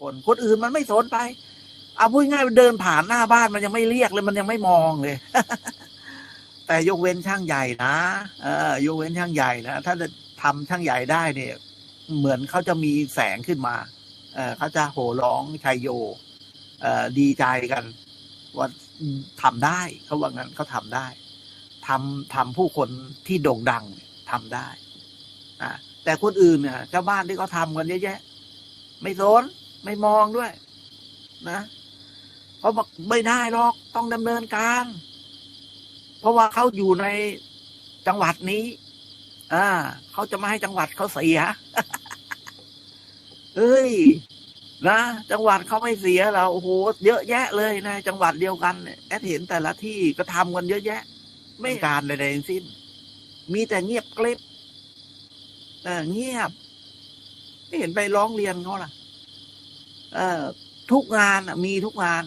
คน คนอื่นมันไม่สนไป เอาพูดง่ายเดินผ่านหน้าบ้านมันยังไม่เรียกเลยมันยังไม่มองเลย แต่ยกเว้นช่างใหญ่นะเออยกเว้นช่างใหญ่นะถ้าจะทำช่างใหญ่ได้เนี่ย เหมือนเขาจะมีแสงขึ้นมา เออเขาจะโห่ร้องชัยโย เออดีใจกัน ว่าทำได้เขาว่างั้นเขาทำได้ทำทำผู้คนที่โด่งดังทำได้ อะแต่คนอื่นเนี่ยเจ้าบ้านที่เขาทำกันเยอะแยะ ไม่สน ไม่มองด้วย นะเขาบอกไม่ได้หรอกต้องดำเนินการ เพราะว่าเขาอยู่ในจังหวัดนี้ อ่าเขาจะไม่ให้จังหวัดเขาเสียเอ้ยนะจังหวัดเขาไม่เสียเราโอ้โหเยอะแยะเลยนะ จังหวัดเดียวกันแอดเห็นแต่ละที่ก็ทำกันเยอะแยะ ไม่การใดๆทั้งสิ้น มีแต่เงียบกริบเออเงียบ ไม่เห็นไปร้องเรียนเขาล่ะ เออทุกงานมีทุกงาน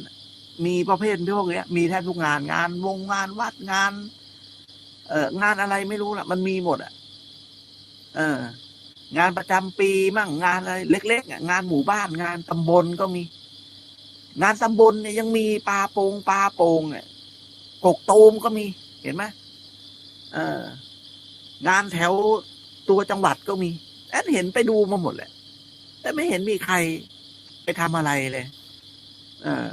มีประเภทพวกเนี้ย มีแทบทุกงานงานวงงานวัดงาน เอองานอะไรไม่รู้ละมันมีหมดอะ เออ งานประจำปีมั่งงานอะไรเล็กๆงานหมู่บ้านงานตำบลก็มี งานตำบลเนี่ยยังมีปลาโปงปลาโปงเนี่ยกกตูมก็มีเห็นไหมเอองานแถวตัวจังหวัดก็มีแอดเห็นไปดูมาหมดแหละแต่ไม่เห็นมีใคร ไปทำอะไรเลย เออ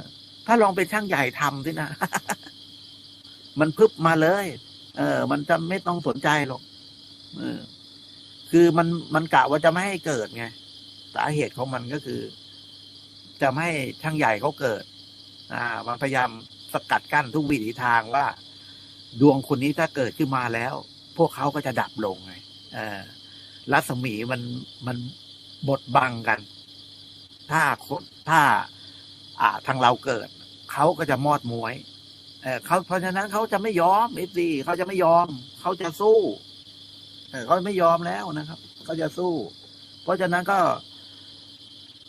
ถ้าลองเป็นช่างใหญ่ทำสินะ มันพึบมาเลย เออ มันจะไม่ต้องสนใจหรอก เออ คือมันมันกะว่าจะไม่ให้เกิดไง สาเหตุของมันก็คือ จะไม่ให้ช่างใหญ่เขาเกิด อ่า มันพยายามสกัดกั้นทุกวิถีทางว่า ดวงคนนี้ถ้าเกิดขึ้นมาแล้ว พวกเขาก็จะดับลงไง เออรัศมีมันมันบดบังกัน ถ้าถ้า อ่าทางเราเกิด เขาก็จะมอดมวยเออเขาเพราะฉะนั้นเขาจะไม่ยอมเอฟซีเขาจะไม่ยอม เขาจะสู้เออเขาไม่ยอมแล้วนะครับเขาจะสู้ เพราะฉะนั้นก็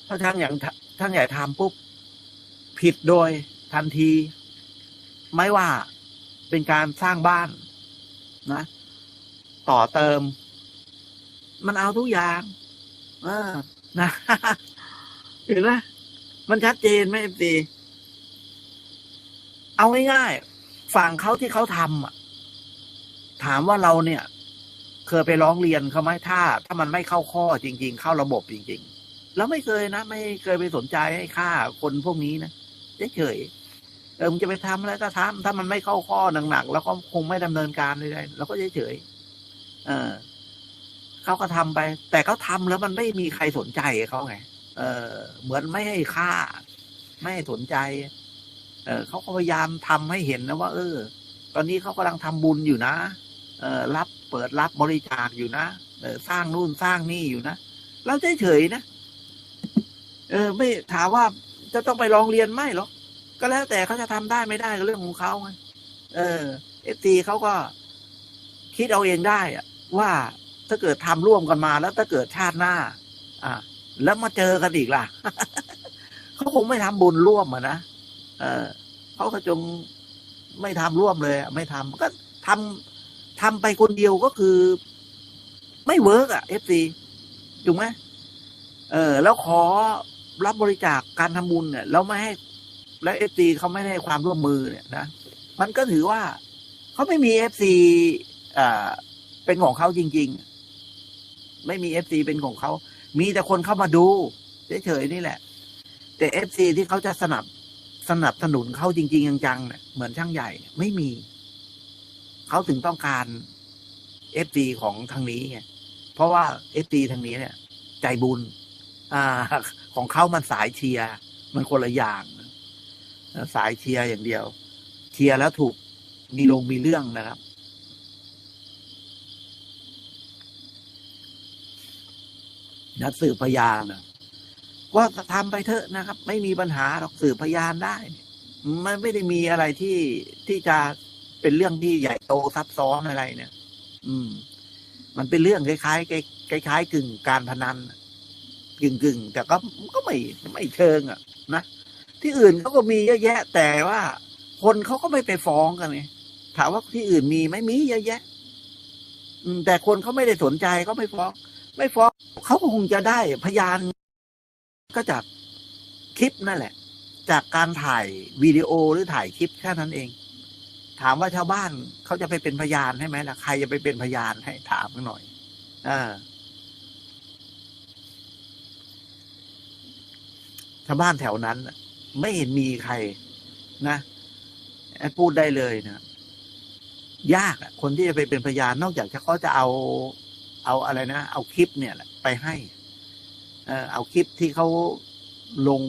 ถ้าทางอย่างทางใหญ่ทำปุ๊บผิดโดยทันที ไม่ว่าเป็นการสร้างบ้านนะ ต่อเติม มันเอาทุกอย่าง เออ นะ เห็นไหมมันชัดเจนไหมเอฟซีเอาง่ายๆฝั่งเขาที่เขาทำอะถามว่าเราเนี่ย เคยไปร้องเรียนเขาไหมถ้า ถ้ามันไม่เข้าข้อจริง ๆ เข้าระบบจริง ๆ แล้วไม่เคยนะไม่เคยไปสนใจให้ค่าคนพวกนี้นะเฉยๆเออมึงจะไปทำอะไรก็ทำถ้ามันไม่เข้าข้อหนักๆแล้วก็คงไม่ดำเนินการเลยๆเราก็เฉยๆเออเขาก็ทำไป แต่เขาทำแล้วมันไม่มีใครสนใจเขาไง เออเหมือนไม่ให้ค่า ไม่ให้สนใจ เออเขาก็พยายามทำให้เห็นนะว่า เออ ตอนนี้เขากำลังทำบุญอยู่นะ เออรับเปิดรับบริจาคอยู่นะเออสร้างนู่นสร้างนี่อยู่นะเราเฉยๆนะเออ ไม่ถามว่าจะต้องไปร้องเรียนไม่หรอกก็แล้วแต่เขาจะทำได้ไม่ได้ก็เรื่องของเขาไงเออเอฟซีเขาก็คิดเอาเองได้อะว่าถ้าเกิดทำร่วมกันมาแล้วถ้าเกิดชาติหน้า อะ แล้วมาเจอกันอีกล่ะเขาคงไม่ทำบุญร่วมอะนะเออเขาก็จงไม่ทำร่วมเลยไม่ทำก็ทำทำไปคนเดียวก็คือ ไม่เวิร์กอะเอฟซีถูกไหมเออ แล้วขอรับบริจาคการทำบุญเนี่ยแล้วไม่ให้ แล้วเอฟซีเขาไม่ได้ให้ความร่วมมือเนี่ยนะมันก็ถือว่าเขาไม่มีเอฟซีอ่าเป็นของเขาจริง ๆ ไม่มีเอฟซีเป็นของเขา มีแต่คนเข้ามาดูเฉยๆนี่แหละ แต่เอฟซีที่เขาจะสนับสนับสนุนเขาจริง ๆ จังๆเนี่ยเหมือนช่างใหญ่ไม่มี เขาถึงต้องการเอฟซีของทางนี้ไงเพราะว่าเอฟซีทางนี้เนี่ย ใจบุญ อ่า ของเขามันสายเชียร์มันคนละอย่างสายเชียร์อย่างเดียว เชียร์แล้วถูกมีลงมีเรื่องนะครับ นัดสืบพยานนะว่าทำไปเถอะนะครับ ไม่มีปัญหาหรอกสืบพยานได้ มันไม่ได้มีอะไรที่ที่จะเป็นเรื่องที่ใหญ่โตซับซ้อนอะไรเนี่ย อืม มันเป็นเรื่องคล้ายๆคล้ายๆกึ่งการพนันกึ่งกึ่งแต่ก็ก็ไม่ไม่เชิงอะ นะที่อื่นเขาก็มีเยอะแยะ แต่ว่าคนเขาก็ไม่ไปฟ้องกันไงถามว่าที่อื่นมีไหมมีเยอะแยะแต่คนเขาไม่ได้สนใจก็ไม่ฟ้อง ไม่ฟ้อง เขาคงจะได้พยาน ก็จากคลิปนั่นแหละ จากการถ่ายวิดีโอหรือถ่ายคลิปแค่นั้นเอง ถามว่าชาวบ้านเขาจะไปเป็นพยานให้ไหมล่ะใครจะไปเป็นพยานให้ถามกันหน่อยอชาวบ้านแถวนั้น ไม่เห็นมีใครนะพูดได้เลยนะยากคนที่จะไปเป็นพยานนอกจากเขาจะเอา เอาอะไรนะ เอาคลิปเนี่ยไปให้ เออเอาคลิปที่เขาลง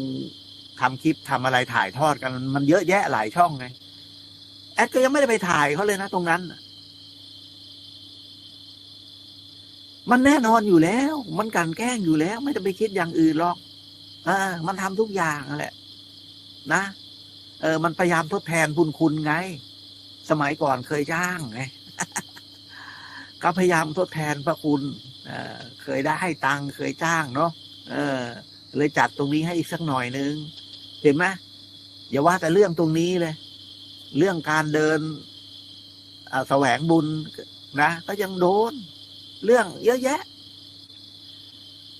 ทำคลิปทำอะไรถ่ายทอดกัน มันเยอะแยะหลายช่องไง แอดก็ยังไม่ได้ไปถ่ายเขาเลยนะ ตรงนั้น มันแน่นอนอยู่แล้ว มันกลันแกล้งอยู่แล้ว ไม่ต้องไปคิดอย่างอื่นหรอกเออ มันทำทุกอย่างนั่นแหละ นะเออ มันพยายามทดแทนบุญคุณไง สมัยก่อนเคยจ้างไง ก็พยายามทดแทนพระคุณเเคยได้ให้ตังค์เคยจ้างเนาะเออ เลยจัดตรงนี้ให้อีกสักหน่อยนึง เห็นไหมอย่าว่าแต่เรื่องตรงนี้เลย เรื่องการเดินแสวงบุญนะก็ยังโดน เรื่องเยอะแยะ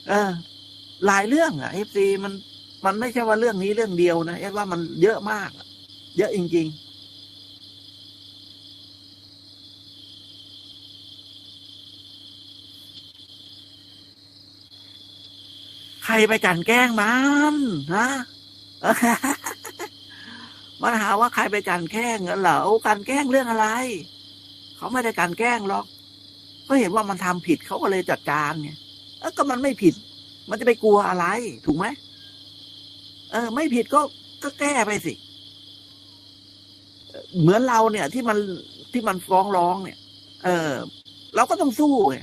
เออ หลายเรื่องอะเอฟซีมันมันไม่ใช่ว่าเรื่องนี้เรื่องเดียวนะเอฟว่ามันเยอะมาก เยอะจริง ๆ ครไปกลันแกล้งมันนะมันหาว่าใครไปกลันแกล้งเหรอโอ้กลันแกล้งเรื่องอะไร เขาไม่ได้กลันแกล้งหรอกก็เห็นว่ามันทำผิดเขาก็เลยจัดการไงเออก็มันไม่ผิด มันจะไปกลัวอะไร ถูกไหมเออ ไม่ผิดก็ก็แก้ไปสิเอ่อเหมือนเราเนี่ย ที่มันที่มันฟ้องร้องเนี่ย เออ เราก็ต้องสู้ไง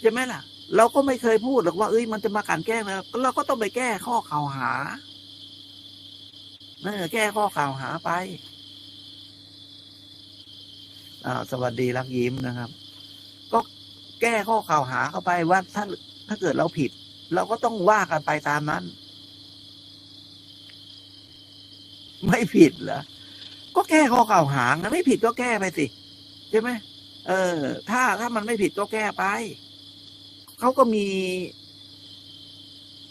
ใช่ไหมล่ะ เราก็ไม่เคยพูดหรอกว่าเอ้ยมันจะมากลันแกล้งนะเราก็ต้องไปแก้ข้อกล่าวหาเออแก้ข้อกล่าวหาไปอ่าสวัสดีรักยิ้มนะครับ ก็แก้ข้อกล่าวหาเข้าไปว่าถ้าถ้าเกิดเราผิด เราก็ต้องว่ากันไปตามนั้น ไม่ผิดเหรอก็แก้ข้อกล่าวหานไม่ผิดก็แก้ไปสิใช่ไหมเออ ถ้าถ้ามันไม่ผิดก็แก้ไป เขาก็มี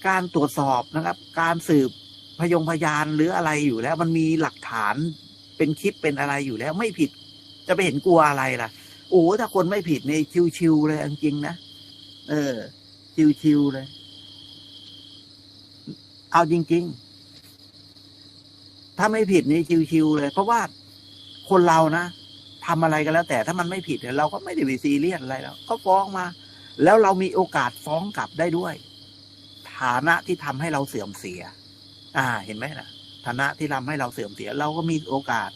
การตรวจสอบนะครับ การสืบพยงพยานหรืออะไรอยู่แล้ว มันมีหลักฐานเป็นคลิปเป็นอะไรอยู่แล้ว ไม่ผิด จะไปเห็นกลัวอะไรล่ะโอ้ถ้าคนไม่ผิดในชิวๆเลยจริงๆนะเออ ชิวๆเลย เอาจริง ๆ ถ้าไม่ผิดนี่ชิวๆเลย เพราะว่าคนเรานะทำอะไรกันแล้ว แต่ถ้ามันไม่ผิดเนี่ยเราก็ไม่ได้ไปซีเรียสอะไรแล้วก็ฟ้องมา แล้วเรามีโอกาสฟ้องกลับได้ด้วย ฐานะที่ทำให้เราเสื่อมเสีย อ่า เห็นไหมล่ะฐานะที่ทำให้เราเสื่อมเสีย เราก็มีโอกาส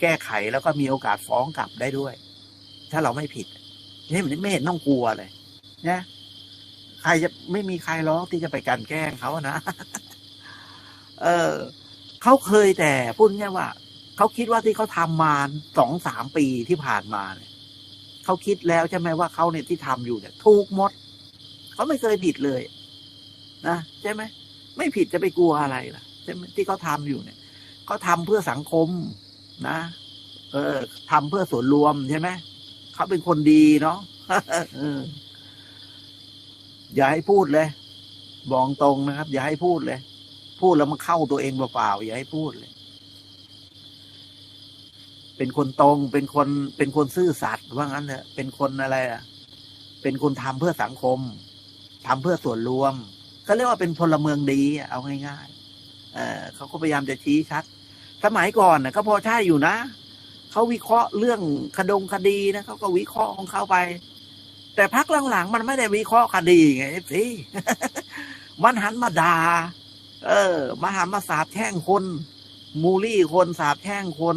แก้ไขแล้วก็มีโอกาสฟ้องกลับได้ด้วย ถ้าเราไม่ผิดนี่มันไม่เห็นต้องกลัวเลยนะใครจะไม่มีใครร้องที่จะไปกลันแกล้งเขานะ เออเขาเคยแต่พูดง่ายว่าเขาคิดว่าที่เขาทำมาสองสามปีที่ผ่านมาเนี่ย เขาคิดแล้วใช่ไหมว่าเขาเนี่ยที่ทำอยู่เนี่ยถูกหมดเขาไม่เคยผิดเลย นะใช่ไหมไม่ผิดจะไปกลัวอะไรล่ะใช่ไหมที่เขาทำอยู่เนี่ยเขาทำเพื่อสังคมนะ เออทำเพื่อส่วนรวมใช่ไหมเขาเป็นคนดีเนาะอย่าให้พูดเลยบอกตรงนะครับ อย่าให้พูดเลย พูดแล้วมันเข้าตัวเองเปล่าๆอย่าให้พูดเลย เป็นคนตรง เป็นคนเป็นคนซื่อสัตย์ว่างั้นเถอะเป็นคนอะไรอะ เป็นคนทำเพื่อสังคมทำเพื่อส่วนรวมเขาเรียกว่าเป็นพลเมืองดีเอาง่ายๆเออเขาก็พยายามจะชี้ชัด สมัยก่อนน่ะก็พอใช่อยู่นะเขาวิเคราะห์เรื่องคดงคดีนะเขาก็วิเคราะห์ของเขาไป แต่พักหลังๆ มันไม่ได้วิเคราะห์คดีไงสิมันหันมาด่าเออมาหันมาสาบแช่งคน มูลี่คนสาบแช่งคน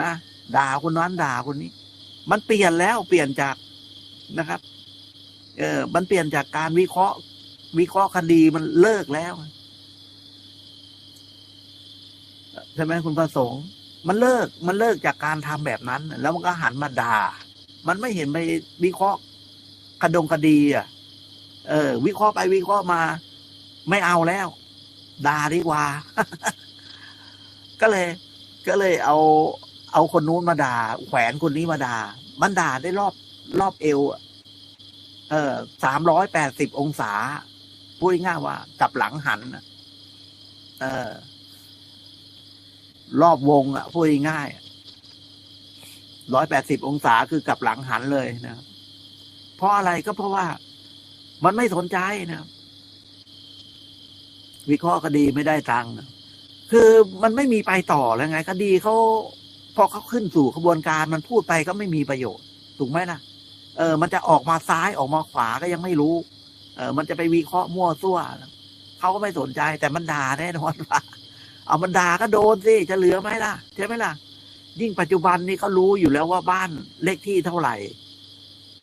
นะด่าคนนั้นด่าคนนี้ มันเปลี่ยนแล้วเปลี่ยนจากนะครับ เออมันเปลี่ยนจากการวิเคราะห์ วิเคราะห์คดีมันเลิกแล้วใช่ไหมคุณประสงค์มันเลิกมันเลิกจากการทำแบบนั้น แล้วมันก็หันมาด่า มันไม่เห็นไปวิเคราะห์คดงคดี อะ เออ วิเคราะห์ไปวิเคราะห์มา ไม่เอาแล้วด่าดีกว่า ก็เลย ก็เลยเอา เอาคนนู้นมาด่าแขวนคนนี้มาด่า มันด่าได้รอบรอบเอว เออสามร้อยแปดสิบองศาพูดง่ายว่ากลับหลังหันเออ รอบวงอะพูดง่ายร้อยแปดสิบองศาคือกลับหลังหันเลยนะเพราะอะไรก็เพราะว่ามันไม่สนใจนะวิเคราะห์คดีไม่ได้ตังค์คือมันไม่มีไปต่อแล้วไงคดีเขา พอเขาขึ้นสู่ขบวนการมันพูดไปก็ไม่มีประโยชน์ ถูกไหมนะเออ มันจะออกมาซ้ายออกมาขวาก็ยังไม่รู้ เออ มันจะไปวิเคราะห์มั่วซั่วเขาก็ไม่สนใจ แต่มันด่าแน่นอนว่าเอามันด่าก็โดนสิจะเหลือไหมล่ะใช่ไหมล่ะ ยิ่งปัจจุบันนี้เขารู้อยู่แล้วว่าบ้านเลขที่เท่าไหร่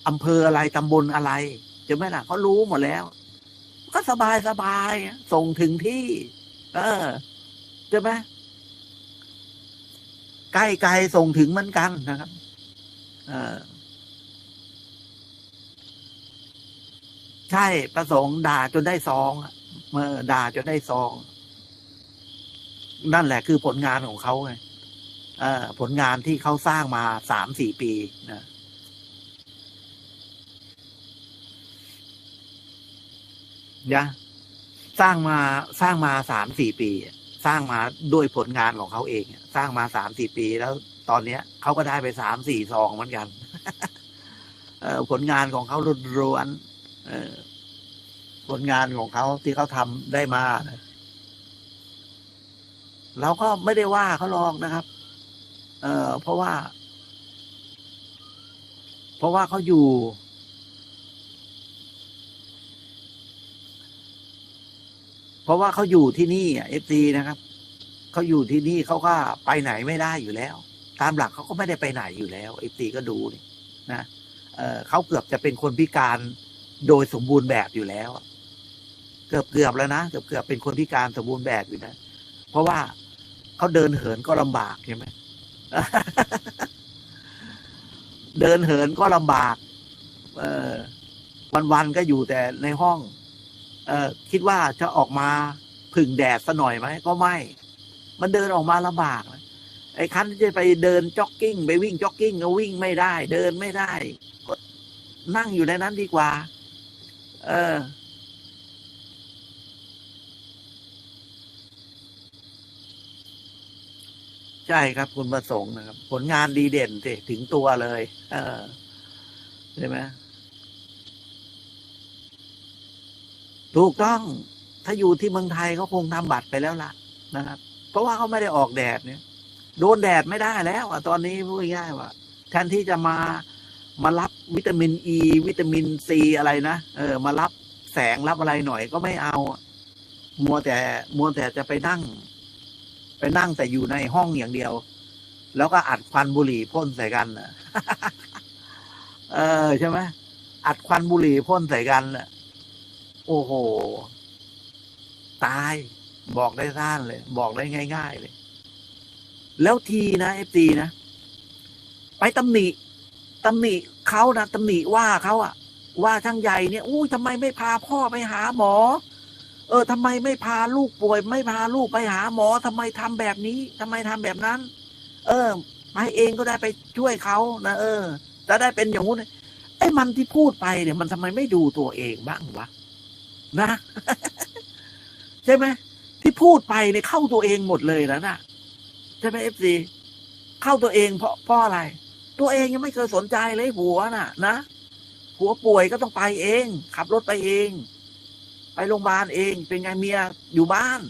อำเภออะไรตำบลอะไรใช่ไหมล่ะเขารู้หมดแล้ว ก็สบายสบายส่งถึงที่ เออใช่ไหม ใกล้ไกลส่งถึงเหมือนกันนะครับใช่ประสงค์ด่าจนได้ซองเมื่อด่าจนได้ซอง นั่นแหละคือผลงานของเขาไงผลงานที่เขาสร้างมาสามสี่ปีนะยะสร้างมาสร้างมาสามสี่ปี สร้างมาด้วยผลงานของเขาเอง สร้างมาสามสี่ปีแล้วตอนเนี้ยเขาก็ได้ไปสามสี่ซองเหมือนกันผลงานของเขาล้นๆเออผลงานของเขาที่เขาทำได้มาเราก็ไม่ได้ว่าเขาลองนะครับ เออเพราะว่า เพราะว่าเขาอยู่ เพราะว่าเขาอยู่ที่นี่เอฟซีนะครับเขาอยู่ที่นี่เขาก็ไปไหนไม่ได้อยู่แล้ว ตามหลักเขาก็ไม่ได้ไปไหนอยู่แล้วเอฟซีก็ดูนี่นะเเขาเกือบจะเป็นคนพิการโดยสมบูรณ์แบบอยู่แล้ว เกือบเกือบแล้วนะเกือบเกือบเป็นคนพิการสมบูรณ์แบบอยู่นะ เพราะว่าเขาเดินเหินก็ลำบากใช่ไหมเดินเหินก็ลำบาก เออวันๆก็อยู่แต่ในห้อง คิดว่าจะออกมาผึ่งแดดซะหน่อยไหมก็ไม่ มันเดินออกมาลำบากไอ้คันที่จะไปเดินจ็อกกิ้ง ไปวิ่งจ็อกกิ้งก็วิ่งไม่ได้ เดินไม่ได้ก็นั่งอยู่ในนั้นดีกว่า เออ ใช่ครับคุณประสงค์นะครับ ผลงานดีเด่นสิถึงตัวเลย เออใช่ไหม ถูกต้องถ้าอยู่ที่เมืองไทยเขาคงทำบัตรไปแล้วล่ะนะครับ เพราะว่าเขาไม่ได้ออกแดดเนี่ย โดนแดดไม่ได้แล้วอะตอนนี้พูดง่ายว่าแทนที่จะมามารับวิตามินอ e, ีวิตามินซีอะไรนะเออ มารับแสงรับอะไรหน่อยก็ไม่เอา มัวแต่มัวแต่จะไปนั่ง ไปนั่งแต่อยู่ในห้องอย่างเดียว แล้วก็อัดควันบุหรี่พ่นใส่กันน่ะเออใช่ไหมอัดควันบุหรี่พ่นใส่กันน่ะ โอ้โห ตายบอกได้ท่านเลย บอกได้ง่าย ๆ เลย แล้วทีนะเอฟซีนะ ไปตำหนิตำหนิเขานะตำหนิว่าเขาอะว่าช่างใหญ่เนี่ยอู้ทำไมไม่พาพ่อไปหาหมอ เออทำไมไม่พาลูกป่วย ไม่พาลูกไปหาหมอทำไมทำแบบนี้ทำไมทำแบบนั้น เออไปเองก็ได้ไปช่วยเขานะเออจะได้เป็นอย่างงู้นไอ้มันที่พูดไปเนี่ย มันทำไมไม่ดูตัวเองบ้างวะ นะ ใช่ไหมที่พูดไปเนี่ยเข้าตัวเองหมดเลยแล้วนะใช่ไหมเอฟซีเข้าตัวเองเพราะเพราะอะไร ตัวเองยังไม่เคยสนใจเลยหัวน่ะ นะหัวป่วยก็ต้องไปเอง ขับรถไปเอง ไปโรงพยาบาลเอง เป็นไงเมียอยู่บ้าน